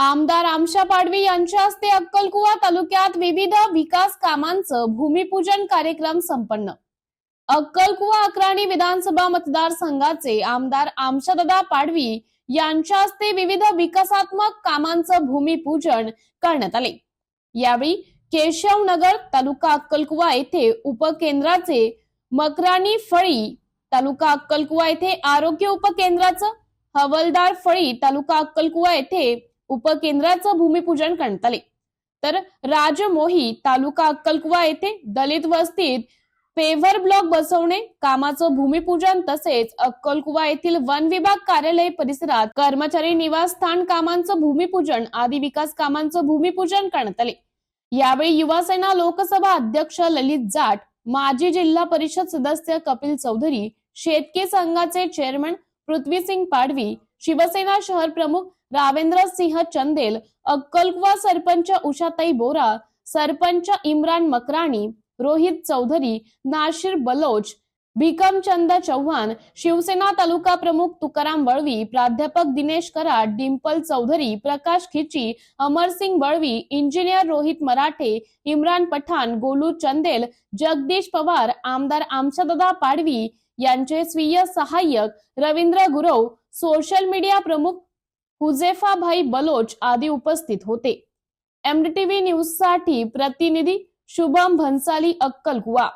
आमदार आमशा पाडवी यांच्या हस्ते अक्कलकुवा तालुक्यात विविध विकास कामांचं भूमिपूजन कार्यक्रम संपन्न. अक्कलकुवा अक्राणी विधानसभा मतदारसंघाचे आमदार आमशादादा पाडवी यांच्या हस्ते विविध विकासात्मक कामांचं भूमिपूजन करण्यात आले. यावेळी केशवनगर तालुका अक्कलकुवा येथे उपकेंद्राचे मकराणी फळी तालुका अक्कलकुवा येथे आरोग्य उपकेंद्राचं हवलदार फळी तालुका अक्कलकुवा येथे उपकेंद्राचं भूमिपूजन करण्यात आले. तर राजमोही तालुका अक्कलकुवा येथे दलित वस्तीत पेव्हर ब्लॉक बसवणे कामाचं भूमिपूजन तसेच अक्कलकुवा येथील वन विभाग कार्यालय परिसरात कर्मचारी निवासस्थान कामांचं भूमिपूजन आदी विकास कामांचं भूमिपूजन करण्यात आले. यावेळी युवासेना लोकसभा अध्यक्ष ललित जाट माजी जिल्हा परिषद सदस्य कपिल चौधरी शेतकी संघाचे चेअरमन पृथ्वीसिंग पाडवी शिवसेना शहर प्रमुख रावेंद्र सिंह चंदेल अक्कलकुवा सरपंच उषाताई बोरा सरपंच इम्रान मकराणी रोहित चौधरी नाशिर बलोच भिकमचंद चव्हाण शिवसेना तालुका प्रमुख तुकाराम वळवी प्राध्यापक दिनेश कराड डिंपल चौधरी प्रकाश खिची अमरसिंग वळवी इंजिनियर रोहित मराठे इम्रान पठाण गोलू चंदेल जगदीश पवार आमदार आमशादादा पाडवी यांचे स्वीय सहाय्यक रवींद्र गुरव सोशल मीडिया प्रमुख हुजेफाभाई बलोच आदी उपस्थित होते. एमडीटीव्ही न्यूजसाठी प्रतिनिधी शुभम भन्साली अक्कलकुवा.